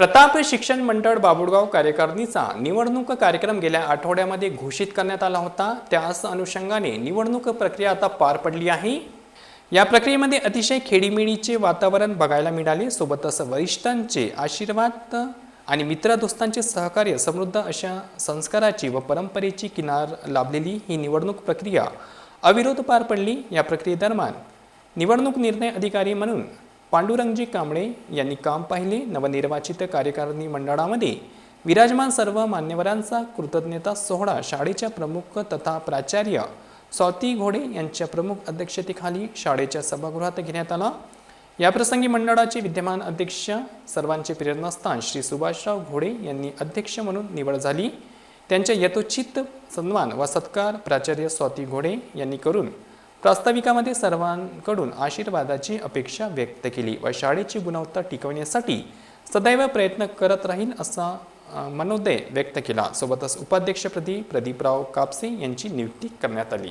प्रताप शिक्षण मंडळ बाबुळगाव कार्यकारिणीचा निवडणूक कार्यक्रम गेल्या आठवड्यामध्ये घोषित करण्यात आला होता. त्याच अनुषंगाने निवडणूक प्रक्रिया आता पार पडली आहे. या प्रक्रियेमध्ये अतिशय खेडीमेडीचे वातावरण बघायला मिळाले. सोबतच वरिष्ठांचे आशीर्वाद आणि मित्रदोस्तांचे सहकार्य समृद्ध अशा संस्काराची व परंपरेची किनार लाभलेली ही निवडणूक प्रक्रिया अविरोध पार पडली. या प्रक्रियेदरम्यान निवडणूक निर्णय अधिकारी म्हणून पांडुरंगजी कांबळे यांनी काम पाहिले. नवनिर्वाचित कार्यकारिणी मंडळामध्ये विराजमान सर्व मान्यवरांचा कृतज्ञता सोहळा शाळेच्या प्रमुख तथा प्राचार्य स्वाती घोडे यांच्या प्रमुख अध्यक्षतेखाली शाळेच्या सभागृहात घेण्यात आला. याप्रसंगी मंडळाचे विद्यमान अध्यक्ष सर्वांचे प्रेरणास्थान श्री सुभाषराव घोडे यांनी अध्यक्ष म्हणून निवड झाली. त्यांच्या यथोचित सन्मान व सत्कार प्राचार्य स्वाती घोडे यांनी करून प्रास्ताविकामध्ये सर्वांकडून आशीर्वादाची अपेक्षा व्यक्त केली. व शाळेची गुणवत्ता टिकवण्यासाठी सदैव प्रयत्न करत राहील असा मनोदय व्यक्त केला. सोबतच उपाध्यक्षपदी प्रदीपराव कापसे यांची नियुक्ती करण्यात आली.